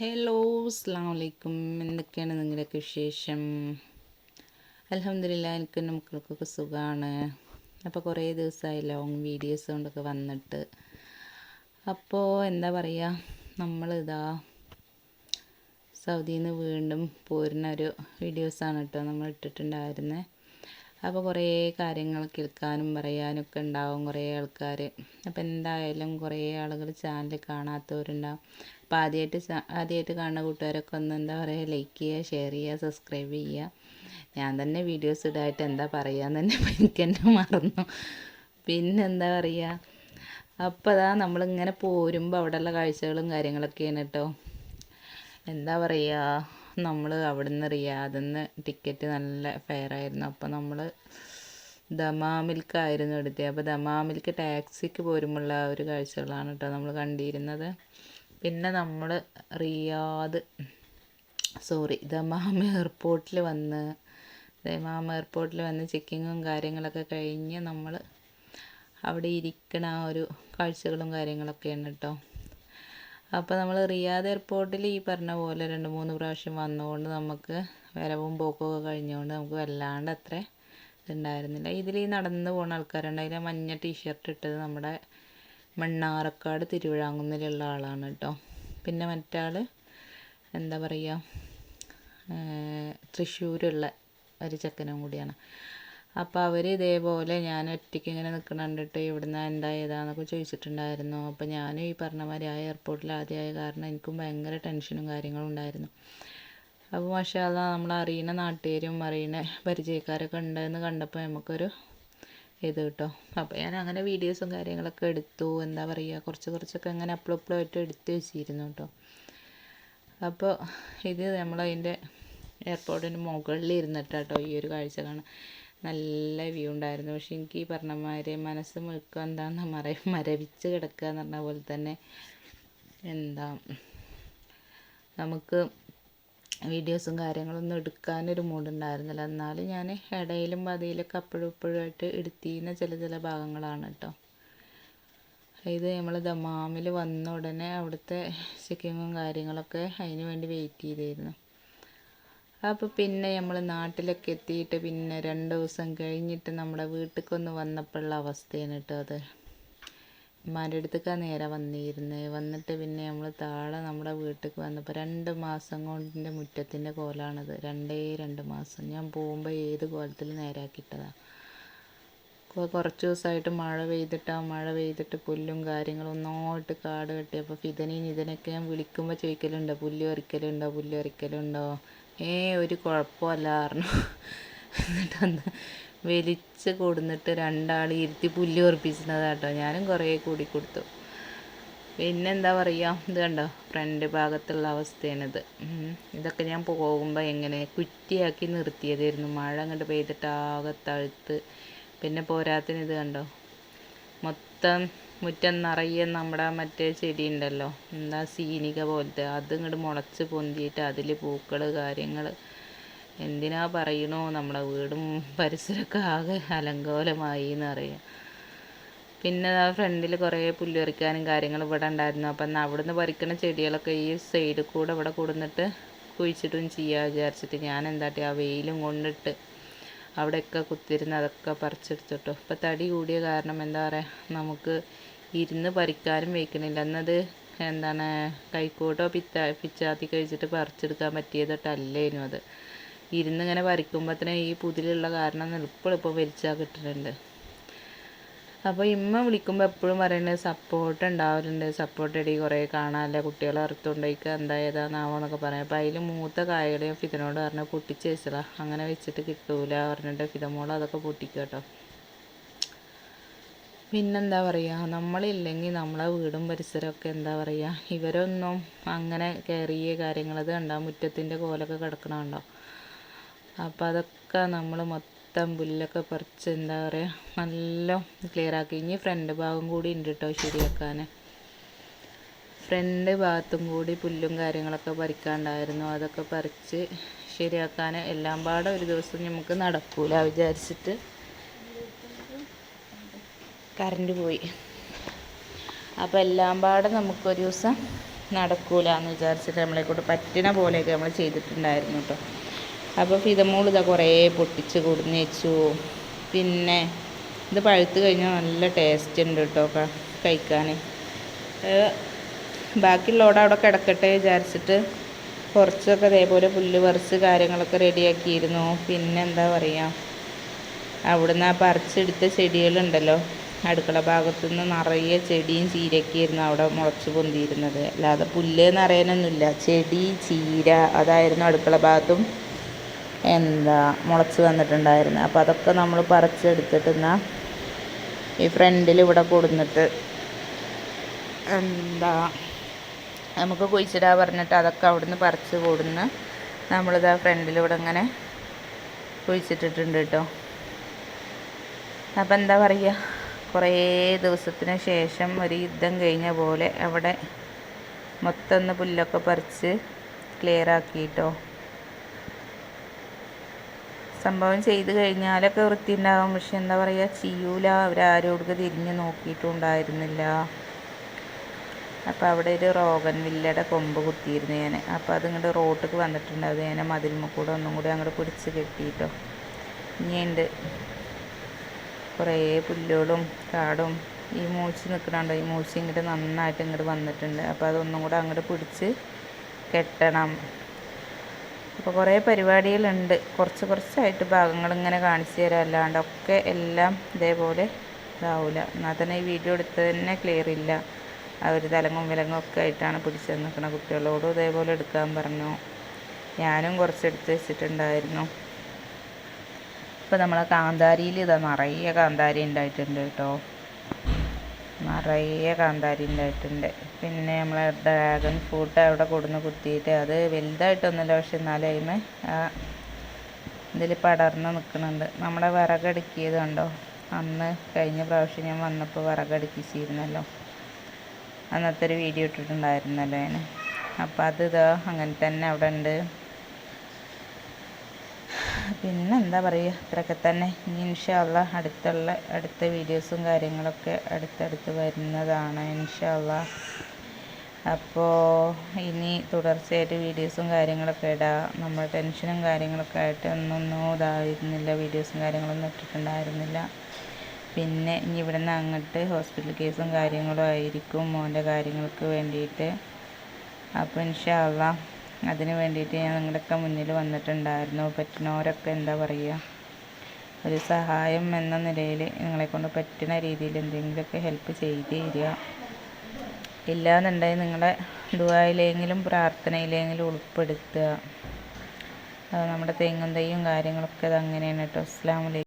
Hello അസ്സാം വലൈക്കും എന്തൊക്കെയാണ് നിങ്ങളുടെയൊക്കെ വിശേഷം? അലഹമില്ല എനിക്ക് മക്കൾക്കൊക്കെ സുഖമാണ് അപ്പോൾ കുറേ ദിവസമായി ലോങ് വീഡിയോസ് കൊണ്ടൊക്കെ വന്നിട്ട്. അപ്പോൾ എന്താ പറയുക നമ്മളിതാ സൗദിയിൽ നിന്ന് വീണ്ടും പോരുന്ന ഒരു വീഡിയോസാണ് കേട്ടോ നമ്മൾ ഇട്ടിട്ടുണ്ടായിരുന്നത് അപ്പോൾ കുറേ കാര്യങ്ങൾ കേൾക്കാനും പറയാനും ഒക്കെ ഉണ്ടാവും കുറേ ആൾക്കാർ അപ്പോൾ എന്തായാലും കുറേ ആളുകൾ ചാനൽ കാണാത്തവരുണ്ടാവും. അപ്പോൾ ആദ്യമായിട്ട് ആദ്യമായിട്ട് കാണുന്ന കൂട്ടുകാരൊക്കെ ഒന്ന് എന്താ പറയുക ലൈക്ക് ചെയ്യുക ഷെയർ ചെയ്യുക സബ്സ്ക്രൈബ് ചെയ്യുക ഞാൻ തന്നെ വീഡിയോസ് ഇടായിട്ട് എന്താ പറയുക തന്നെ എനിക്ക് തന്നെ മറന്നു. പിന്നെ എന്താ പറയുക അപ്പോൾ അതാ നമ്മളിങ്ങനെ പോരുമ്പോൾ അവിടെയുള്ള കാഴ്ചകളും കാര്യങ്ങളൊക്കെയാണ് കേട്ടോ എന്താ പറയുക നമ്മൾ അവിടുന്ന് റിയാദിൽ നിന്ന് ടിക്കറ്റ് നല്ല ഫെയർ ആയിരുന്നു. അപ്പോൾ നമ്മൾ ദമാമിൽക്കായിരുന്നു എടുത്തത്. അപ്പോൾ ദമാമിൽക്ക് ടാക്സിക്ക് പോരുമ്പോഴുള്ള ആ ഒരു കാഴ്ചകളാണ് കേട്ടോ നമ്മൾ കണ്ടിരുന്നത്. പിന്നെ നമ്മൾ റിയാദ് സോറി ദമാം എയർപോർട്ടിൽ വന്ന് ദമാം എയർപോർട്ടിൽ വന്ന് ചെക്കിങ്ങും കാര്യങ്ങളൊക്കെ കഴിഞ്ഞ് നമ്മൾ അവിടെ ഇരിക്കണ ആ ഒരു കാഴ്ചകളും കാര്യങ്ങളൊക്കെയാണ് കേട്ടോ അപ്പോൾ നമ്മൾ റിയാദ് എയർപോർട്ടിൽ ഈ പറഞ്ഞ പോലെ രണ്ട് മൂന്ന് പ്രാവശ്യം വന്നുകൊണ്ട് നമുക്ക് വരവും പോക്കൊക്കെ കഴിഞ്ഞുകൊണ്ട് നമുക്ക് വല്ലാണ്ട് അത്ര ഇതുണ്ടായിരുന്നില്ല. ഇതിൽ ഈ നടന്ന് പോകുന്ന ആൾക്കാരുണ്ട്. അതിൽ മഞ്ഞ ടീഷർട്ട് ഇട്ടത് നമ്മുടെ മണ്ണാറക്കാട് തിരുവിഴാങ്കുന്നിലുള്ള ആളാണ് കേട്ടോ പിന്നെ മറ്റാൾ എന്താ പറയുക തൃശ്ശൂരുള്ള ഒരു ചെക്കനും കൂടിയാണ്. അപ്പോൾ അവർ ഇതേപോലെ ഞാൻ ഒറ്റയ്ക്ക് ഇങ്ങനെ നിൽക്കണ കണ്ടിട്ട് ഇവിടുന്ന് എന്താ ഏതാന്നൊക്കെ ചോദിച്ചിട്ടുണ്ടായിരുന്നു. അപ്പോൾ ഞാൻ ഈ പറഞ്ഞ മാതിരി ആ എയർപോർട്ടിൽ ആദ്യമായ കാരണം എനിക്കും ഭയങ്കര ടെൻഷനും കാര്യങ്ങളും ഉണ്ടായിരുന്നു. അപ്പോൾ മഷാല നമ്മൾ അറിയുന്ന നാട്ടുകാരും അറിയുന്ന പരിചയക്കാരൊക്കെ ഉണ്ടെന്ന് കണ്ടപ്പോൾ നമുക്കൊരു ഇത് കിട്ടും. അപ്പോൾ ഞാൻ അങ്ങനെ വീഡിയോസും കാര്യങ്ങളൊക്കെ എടുത്തു. എന്താ പറയുക കുറച്ച് കുറച്ചൊക്കെ അങ്ങനെ അപ്ലോ അപ്ലോ ആയിട്ട് എടുത്ത് വെച്ചിരുന്നു കേട്ടോ. അപ്പോൾ ഇത് നമ്മളതിന്റെ എയർപോർട്ടിന്റെ മുകളിൽ ഇരുന്നിട്ടാട്ടോ ഈ ഒരു കാഴ്ച കാണാൻ നല്ല വ്യൂ ഉണ്ടായിരുന്നു. പക്ഷെ എനിക്ക് ഈ പറഞ്ഞ മാതിരി മനസ്സ് മുഴുക്കം എന്താന്ന് മറ മരവിച്ച് കിടക്കുക എന്ന് പറഞ്ഞ പോലെ തന്നെ എന്താ നമുക്ക് വീഡിയോസും കാര്യങ്ങളൊന്നും എടുക്കാനൊരു മൂഡുണ്ടായിരുന്നില്ല എന്നാലും ഞാൻ ഇടയിലും പതിയിലൊക്കെ അപ്പോഴും ഇപ്പോഴുമായിട്ട് എടുത്തിരുന്ന ചില ചില ഭാഗങ്ങളാണ് കേട്ടോ. ഇത് നമ്മൾ ദമാമിൽ വന്ന ഉടനെ അവിടുത്തെ ചെക്കിങ്ങും കാര്യങ്ങളൊക്കെ അതിന് വേണ്ടി വെയിറ്റ് ചെയ്തിരുന്നു. അപ്പോൾ പിന്നെ നമ്മൾ നാട്ടിലൊക്കെ എത്തിയിട്ട് പിന്നെ രണ്ട് ദിവസം കഴിഞ്ഞിട്ട് നമ്മുടെ വീട്ടിലേക്കൊന്ന് വന്നപ്പോഴുള്ള അവസ്ഥയാണ് കേട്ടോ അത്. ഉമ്മാന്റെ അടുത്തേക്കാണ് നേരെ വന്നിരുന്നത് വന്നിട്ട് പിന്നെ നമ്മൾ താഴെ നമ്മുടെ വീട്ടിലേക്ക് വന്നപ്പോൾ രണ്ട് മാസം കൊണ്ടിന്റെ മുറ്റത്തിന്റെ കോലാണത്. രണ്ടേ രണ്ട് മാസം. ഞാൻ പോകുമ്പോൾ ഏത് കോലത്തിൽ നേരാക്കിയിട്ടതാണ് കുറച്ച് ദിവസമായിട്ട് മഴ പെയ്തിട്ട് ആ മഴ പെയ്തിട്ട് പുല്ലും കാര്യങ്ങളും ഒന്നോട്ട് കാട് കെട്ടിയപ്പോൾ ഫിതനെയും ഇതിനൊക്കെ ഞാൻ വിളിക്കുമ്പോൾ ചോദിക്കലുണ്ടോ? പുല്ല് പറിക്കലുണ്ടോ? പുല്ല് പറിക്കലുണ്ടോ? ഏ ഒരു കുഴപ്പമല്ലായിരുന്നു പറഞ്ഞു. വലിച്ച് കൊടുന്നിട്ട് രണ്ടാൾ ഇരുത്തി പുല്ല് ഉറപ്പിച്ചതാണ് കേട്ടോ ഞാനും കുറേ കൂടി കൊടുത്തു. പിന്നെന്താ പറയുക ഇത് കണ്ടോ? ഫ്രണ്ട് ഭാഗത്തുള്ള അവസ്ഥയാണിത്. ഇതൊക്കെ ഞാൻ പോകുമ്പോൾ എങ്ങനെ കുറ്റിയാക്കി നിർത്തിയതായിരുന്നു. മഴ അങ്ങോട്ട് പെയ്തിട്ട് ആകെ തഴുത്ത്. പിന്നെ പോരാത്തിന് ഇത് കണ്ടോ? മൊത്തം മുറ്റം നിറയെ നമ്മുടെ മറ്റേ ചെടി ഉണ്ടല്ലോ എന്താ സീനിക പോലത്തെ. അത് ഇങ്ങോട്ട് മുളച്ച് പൊന്തിയിട്ട് അതിൽ പൂക്കൾ കാര്യങ്ങൾ എന്തിനാ പറയണോ? നമ്മുടെ വീടും പരിസരമൊക്കെ ആകെ അലങ്കോലമായി എന്ന് പറയാം. പിന്നെ ആ ഫ്രണ്ടിൽ കുറേ പുല്ല് പറിക്കാനും കാര്യങ്ങളും ഇവിടെ ഉണ്ടായിരുന്നു. അപ്പം എന്നാൽ അവിടെ നിന്ന് പറിക്കുന്ന ചെടികളൊക്കെ ഈ സൈഡിൽ കൂടെ ഇവിടെ കൊടുന്നിട്ട് കുഴിച്ചിട്ടും ചെയ്യാ വിചാരിച്ചിട്ട് ഞാൻ എന്താട്ടി ആ വെയിലും കൊണ്ടിട്ട് അവിടെയൊക്കെ കുത്തിരുന്ന് അതൊക്കെ പറിച്ചെടുത്തിട്ടു. ഇപ്പം തടി കൂടിയ കാരണം എന്താ പറയുക നമുക്ക് ഇരുന്ന് പറിക്കാനും വയ്ക്കണില്ല എന്നത് എന്താണ് കൈക്കോട്ടോ പിത്ത പിച്ചാത്തി കഴിച്ചിട്ട് പറിച്ചെടുക്കാൻ പറ്റിയതൊട്ടല്ലേനു അത്. ഇരുന്നിങ്ങനെ പറിക്കുമ്പോഴത്തേനും ഈ പുതിലുള്ള കാരണം എളുപ്പം വലിച്ചാൽ കിട്ടുന്നുണ്ട് അപ്പോൾ ഇമ്മ വിളിക്കുമ്പോൾ എപ്പോഴും പറയുന്നത് സപ്പോർട്ട് ഉണ്ടാവലുണ്ട് സപ്പോർട്ട് ഇടി കുറേ കാണാനല്ല കുട്ടികളെ അറുത്തുകൊണ്ടേക്ക് എന്താ ഏതാന്നാവോ പറയും. അപ്പോൾ അതിൽ മൂത്ത കായകളെയും ഫിതനോട് പറഞ്ഞ് പൊട്ടിച്ച് വെച്ചതാണ് അങ്ങനെ വെച്ചിട്ട് കിട്ടൂല പറഞ്ഞിട്ട് ഫിതമോൾ അതൊക്കെ പൊട്ടിക്കുക കേട്ടോ പിന്നെന്താ പറയുക നമ്മളില്ലെങ്കിൽ നമ്മളെ വീടും പരിസരമൊക്കെ എന്താ പറയുക ഇവരൊന്നും അങ്ങനെ കയറിയ കാര്യങ്ങൾ അത് കണ്ടാ മുറ്റത്തിന്റെ കോലൊക്കെ കിടക്കണുണ്ടോ? അപ്പം അതൊക്കെ നമ്മൾ മൊത്തം പുല്ലൊക്കെ പറിച്ച് എന്താ പറയുക നല്ല ക്ലിയർ ആക്കി. ഇനി ഫ്രണ്ട് ഭാഗം കൂടി ഉണ്ട് കേട്ടോ ശരിയാക്കാൻ ഫ്രണ്ട് ഭാഗത്തും കൂടി പുല്ലും കാര്യങ്ങളൊക്കെ പറിക്കാണ്ടായിരുന്നു. അതൊക്കെ പറിച്ച് ശരിയാക്കാൻ എല്ലാം പാടെ ഒരു ദിവസം നമുക്ക് നടക്കൂല വിചാരിച്ചിട്ട്. കറണ്ട് പോയി. അപ്പോൾ എല്ലാം പാടെ നമുക്കൊരു ദിവസം നടക്കൂല എന്ന് വിചാരിച്ചിട്ട് നമ്മളെ കൊണ്ട് പറ്റണ പോലെയൊക്കെ നമ്മൾ ചെയ്തിട്ടുണ്ടായിരുന്നു കേട്ടോ അപ്പോൾ ഫിതമോൾ ഇതാ കുറേ പൊട്ടിച്ച് കൊടുന്ന് വെച്ചു പിന്നെ ഇത് പഴുത്ത് കഴിഞ്ഞാൽ നല്ല ടേസ്റ്റ് ഉണ്ട് കേട്ടോ കഴിക്കാൻ ബാക്കിയുള്ളവിടെ അവിടെ കിടക്കട്ടെ വിചാരിച്ചിട്ട് കുറച്ചൊക്കെ ഇതേപോലെ പുല്ല് പറിച്ച് കാര്യങ്ങളൊക്കെ റെഡിയാക്കിയിരുന്നു. പിന്നെ എന്താ പറയുക അവിടുന്ന് ആ പറിച്ചെടുത്ത ചെടികളുണ്ടല്ലോ. അടുക്കള ഭാഗത്തു നിന്ന് നിറയെ ചെടിയും ചീരയൊക്കെയായിരുന്നു അവിടെ മുളച്ച് പൊന്തിയിരുന്നത്. അല്ലാതെ പുല്ല് എന്ന് അറിയാനൊന്നുമില്ല ചെടി ചീര അതായിരുന്നു അടുക്കള ഭാഗത്തും എന്താ മുളച്ച് വന്നിട്ടുണ്ടായിരുന്നത്. അപ്പോൾ അതൊക്കെ നമ്മൾ പറിച്ചെടുത്തിട്ട് എന്നാൽ ഈ ഫ്രണ്ടിൽ ഇവിടെ കൊടുന്നിട്ട് എന്താ നമുക്ക് കുഴിച്ചിടാ പറഞ്ഞിട്ട് അതൊക്കെ അവിടുന്ന് പറിച്ച് കൊടുന്ന് നമ്മളിതാ ഫ്രണ്ടിൽ ഇവിടെ ഇങ്ങനെ കുഴിച്ചിട്ടിട്ടുണ്ട് കേട്ടോ. അപ്പം എന്താ പറയുക? കുറേ ദിവസത്തിന് ശേഷം ഒരു യുദ്ധം കഴിഞ്ഞ പോലെ അവിടെ മൊത്തം ഒന്ന് പുല്ലൊക്കെ പറിച്ച് ക്ലിയർ ആക്കിയിട്ടോ സംഭവം ചെയ്ത് കഴിഞ്ഞാലൊക്കെ വൃത്തി ഉണ്ടാകും പക്ഷെ എന്താ പറയുക ചെയ്യൂല. അവരാരോടൊക്കെ തിരിഞ്ഞ് നോക്കിയിട്ടും ഉണ്ടായിരുന്നില്ല. അപ്പോൾ അവിടെ ഒരു റോഗൻ വില്ലയുടെ കൊമ്പ് കുത്തിയിരുന്നു ഞാൻ അപ്പോൾ അതിങ്ങോട്ട് റോട്ടിക്ക് വന്നിട്ടുണ്ട്. അത് ഞാൻ മതിൽമ കൂടെ ഒന്നും കൂടി അങ്ങോട്ട് പിടിച്ച് കെട്ടിയിട്ടോ ഇനിയുണ്ട്. കുറേ പുല്ലുകളും കാടും ഈ മൂച്ചി നിൽക്കണുണ്ടോ? ഈ മൂച്ചി ഇങ്ങോട്ട് നന്നായിട്ട് ഇങ്ങോട്ട് വന്നിട്ടുണ്ട്. അപ്പോൾ അതൊന്നും കൂടെ അങ്ങോട്ട് പിടിച്ച് കെട്ടണം. അപ്പോൾ കുറേ പരിപാടികളുണ്ട്. കുറച്ച് കുറച്ചായിട്ട് ഭാഗങ്ങൾ ഇങ്ങനെ കാണിച്ചു തരാം. അല്ലാണ്ടൊക്കെ എല്ലാം ഇതേപോലെ ഇതാവില്ല എന്നാൽ തന്നെ ഈ വീഡിയോ എടുത്തത് തന്നെ ക്ലിയർ ഇല്ല. അവർ തലങ്ങും വിലങ്ങും ഒക്കെ ആയിട്ടാണ് പിടിച്ച് നിൽക്കുന്ന കുട്ടികളോടും ഇതേപോലെ എടുക്കാൻ പറഞ്ഞു. ഞാനും കുറച്ച് എടുത്ത് വെച്ചിട്ടുണ്ടായിരുന്നു. ഇപ്പോൾ നമ്മളെ കാന്താരിയിൽ ഇതാ നിറയെ കാന്താരി ഉണ്ടായിട്ടുണ്ട് കേട്ടോ. നിറയെ കാന്താരി ഉണ്ടായിട്ടുണ്ട്. പിന്നെ നമ്മളെ ഡ്രാഗൺ ഫ്രൂട്ട് അവിടെ കൊടുന്ന് കുത്തിയിട്ട് അത് വലുതായിട്ടൊന്നുമില്ല പക്ഷെ എന്നാലും അതിമേ ഇതിൽ പടർന്ന് നിൽക്കുന്നുണ്ട്. നമ്മളെ വിറകടുക്കിയത് കണ്ടോ? അന്ന് കഴിഞ്ഞ പ്രാവശ്യം ഞാൻ വന്നപ്പോൾ വിറകടുക്കിച്ചിരുന്നല്ലോ അന്നത്തെ ഒരു വീഡിയോ ഇട്ടിട്ടുണ്ടായിരുന്നല്ലോ ഞാൻ അപ്പോൾ അത് ഇതാ അങ്ങനെ തന്നെ അവിടെ ഉണ്ട്. പിന്നെ എന്താ പറയുക ഇത്രയൊക്കെ തന്നെ. ഇനി ഇൻഷാല്ല അടുത്തുള്ള അടുത്ത വീഡിയോസും കാര്യങ്ങളൊക്കെ അടുത്തടുത്ത് വരുന്നതാണ് ഇൻഷാല്ല അപ്പോൾ ഇനി തുടർച്ചയായിട്ട് വീഡിയോസും കാര്യങ്ങളൊക്കെ ഇടാം. നമ്മൾ ടെൻഷനും കാര്യങ്ങളൊക്കെ ആയിട്ട് ഒന്നൊന്നും ഇതായിരുന്നില്ല വീഡിയോസും കാര്യങ്ങളൊന്നും ഇട്ടിട്ടുണ്ടായിരുന്നില്ല. പിന്നെ ഇനി ഇവിടെ നിന്ന് അങ്ങോട്ട് ഹോസ്പിറ്റൽ കേസും കാര്യങ്ങളും ആയിരിക്കും മോന്റെ കാര്യങ്ങൾക്ക് വേണ്ടിയിട്ട്. അപ്പോൾ ഇൻഷാല്ല അതിന് വേണ്ടിയിട്ട് ഞാൻ നിങ്ങളുടെയൊക്കെ മുന്നിൽ വന്നിട്ടുണ്ടായിരുന്നു. പറ്റുന്നവരൊക്കെ എന്താ പറയുക? ഒരു സഹായം എന്ന നിലയിൽ നിങ്ങളെക്കൊണ്ട് പറ്റുന്ന രീതിയിൽ എന്തെങ്കിലുമൊക്കെ ഹെൽപ്പ് ചെയ്ത് തരിക. ഇല്ലാന്നുണ്ടെങ്കിൽ നിങ്ങളെ ദുബായിലെങ്കിലും പ്രാർത്ഥനയിലെങ്കിലും ഉൾപ്പെടുത്തുക. നമ്മുടെ തെങ്ങും തൈയും കാര്യങ്ങളൊക്കെ അത് അങ്ങനെയാണ് കേട്ടോ. അസ്സാം വലൈക്കും